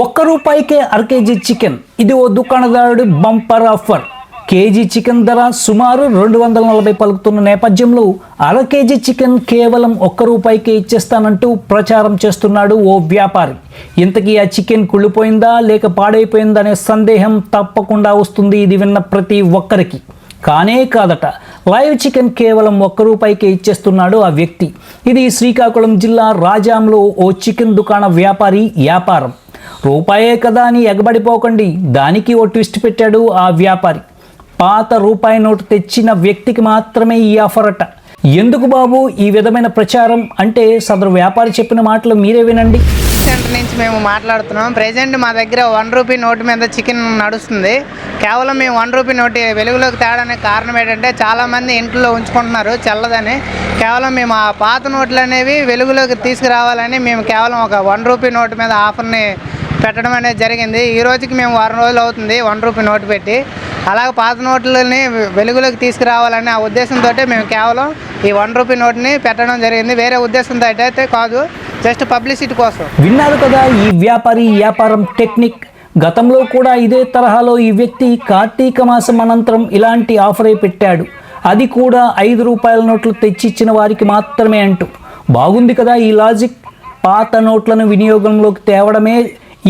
ఒక్క రూపాయికే అర KG chicken. ఇది ఓ దుకాణదారుడి బంపర్ ఆఫర్. కేజీ చికెన్ ధర సుమారు రెండు వందల నలభై పలుకుతున్న నేపథ్యంలో అర కేజీ చికెన్ కేవలం ఒక్క రూపాయికే ఇచ్చేస్తానంటూ ప్రచారం చేస్తున్నాడు ఓ వ్యాపారి. ఇంతకీ ఆ చికెన్ కుళ్ళిపోయిందా లేక పాడైపోయిందా అనే సందేహం తప్పకుండా వస్తుంది ఇది విన్న ప్రతి ఒక్కరికి. కానే కాదట లైవ్ చికెన్ కేవలం ఒక్క రూపాయికే ఇచ్చేస్తున్నాడు ఆ వ్యక్తి. ఇది శ్రీకాకుళం జిల్లా రాజాంలో ఓ చికెన్ దుకాణ వ్యాపారి వ్యాపారం. రూపాయే కదా అని ఎగబడిపోకండి. దానికి ఓ ట్విస్ట్ పెట్టాడు ఆ వ్యాపారి. పాత రూపాయి నోటు తెచ్చిన వ్యక్తికి మాత్రమే ఈ ఆఫర్ అట. ఎందుకు బాబు ఈ విధమైన ప్రచారం? అంటే సదరు వ్యాపారి చెప్పిన మాటలు మీరే వినండి. సెంటర్ నుంచి మేము మాట్లాడుతున్నాం. ప్రెజెంట్ మా దగ్గర వన్ రూపీ నోటు మీద చికెన్ నడుస్తుంది. కేవలం మేము వన్ రూపీ నోటు వెలుగులోకి తేడానికి కారణం ఏంటంటే చాలామంది ఇంట్లో ఉంచుకుంటున్నారు చల్లదని. కేవలం మేము ఆ పాత నోట్లు అనేవి వెలుగులోకి తీసుకురావాలని మేము కేవలం ఒక వన్ రూపీ నోటు మీద ఆఫర్ని పెట్టడం అనేది జరిగింది. ఈ రోజుకి మేము వారం రోజులు అవుతుంది వన్ రూపీ నోటు పెట్టి. అలాగే పాత నోట్లని వెలుగులోకి తీసుకురావాలనే ఆ ఉద్దేశంతో మేము కేవలం ఈ వన్ రూపీ నోట్ని పెట్టడం జరిగింది. వేరే ఉద్దేశంతో అయితే కాదు. జస్ట్ పబ్లిసిటీ కోసం. విన్నారు కదా ఈ వ్యాపారి వ్యాపారం టెక్నిక్. గతంలో కూడా ఇదే తరహాలో ఈ వ్యక్తి కార్తీక మాసం అనంతరం ఇలాంటి ఆఫరే పెట్టాడు. అది కూడా ఐదు రూపాయల నోట్లు తెచ్చిచ్చిన వారికి మాత్రమే అంటూ. బాగుంది కదా ఈ లాజిక్. పాత నోట్లను వినియోగంలోకి తేవడమే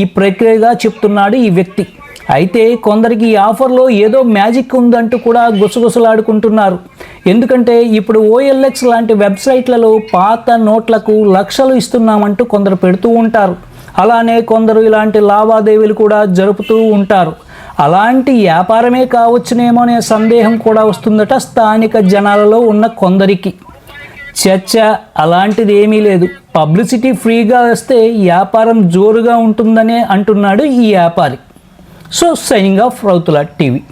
ఈ ప్రక్రియగా చెప్తున్నాడు ఈ వ్యక్తి. అయితే కొందరికి ఈ ఆఫర్లో ఏదో మ్యాజిక్ ఉందంటూ కూడా గుసగుసలాడుకుంటున్నారు. ఎందుకంటే ఇప్పుడు ఓఎల్ఎక్స్ లాంటి వెబ్సైట్లలో పాత నోట్లకు లక్షలు ఇస్తున్నామంటూ కొందరు పెడుతూ ఉంటారు. అలానే కొందరు ఇలాంటి లావాదేవీలు కూడా జరుపుతూ ఉంటారు. అలాంటి వ్యాపారమే కావచ్చునేమో అనే సందేహం కూడా వస్తుందట స్థానిక జనాలలో ఉన్న కొందరికి. చర్చ అలాంటిది ఏమీ లేదు. పబ్లిసిటీ ఫ్రీగా వస్తే వ్యాపారం జోరుగా ఉంటుందనే అంటున్నాడు ఈ వ్యాపారి. So signing off Rautula TV.